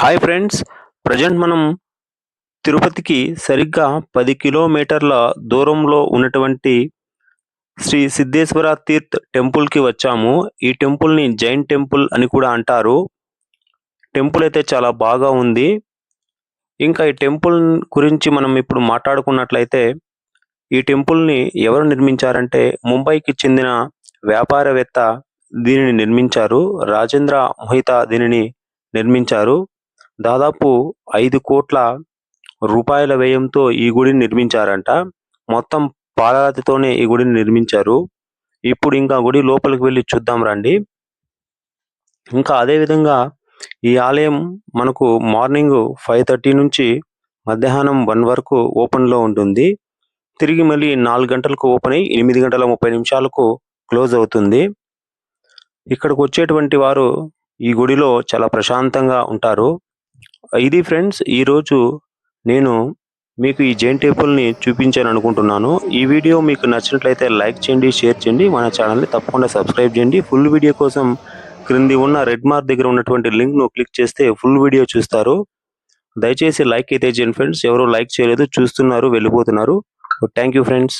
Hi friends. Present మనం తిరుపతికి సరిగ్గా పది కిలోమీటర్ల దూరంలో ఉన్నటువంటి శ్రీ సిద్ధేశ్వర తీర్థ్ టెంపుల్కి వచ్చాము. ఈ టెంపుల్ని జైన్ టెంపుల్ అని కూడా అంటారు. టెంపుల్ అయితే చాలా బాగా ఉంది. ఇంకా ఈ టెంపుల్ గురించి మనం ఇప్పుడు మాట్లాడుకున్నట్లయితే ఈ టెంపుల్ని ఎవరు నిర్మించారంటే ముంబైకి చెందిన వ్యాపారవేత్త దీనిని నిర్మించారు. రాజేంద్ర మోహితా దీనిని నిర్మించారు. దాదాపు ఐదు కోట్ల రూపాయల వ్యయంతో ఈ గుడిని నిర్మించారంట. మొత్తం పాలరాతితోనే ఈ గుడిని నిర్మించారు. ఇప్పుడు ఇంకా గుడి లోపలికి వెళ్ళి చూద్దాం రండి. ఇంకా అదేవిధంగా ఈ ఆలయం మనకు మార్నింగ్ ఫైవ్ థర్టీ నుంచి మధ్యాహ్నం వన్ వరకు ఓపెన్లో ఉంటుంది. తిరిగి మళ్ళీ నాలుగు గంటలకు ఓపెన్ అయ్యి ఎనిమిది గంటల ముప్పై నిమిషాలకు క్లోజ్ అవుతుంది. ఇక్కడికి వచ్చేటువంటి వారు ఈ గుడిలో చాలా ప్రశాంతంగా ఉంటారు. ఇది ఫ్రెండ్స్ ఈరోజు నేను మీకు ఈ జైన్ టెంపుల్ని చూపించాను అనుకుంటున్నాను. ఈ వీడియో మీకు నచ్చినట్లయితే లైక్ చేయండి షేర్ చేయండి మన ఛానల్ని తప్పకుండా సబ్స్క్రైబ్ చేయండి. ఫుల్ వీడియో కోసం క్రింది ఉన్న రెడ్ మార్క్ దగ్గర ఉన్నటువంటి లింక్ను క్లిక్ చేస్తే ఫుల్ వీడియో చూస్తారు. దయచేసి లైక్ అయితే చేయండి ఫ్రెండ్స్. ఎవరు లైక్ చేయలేదు చూస్తున్నారు వెళ్ళిపోతున్నారు. Thank you friends.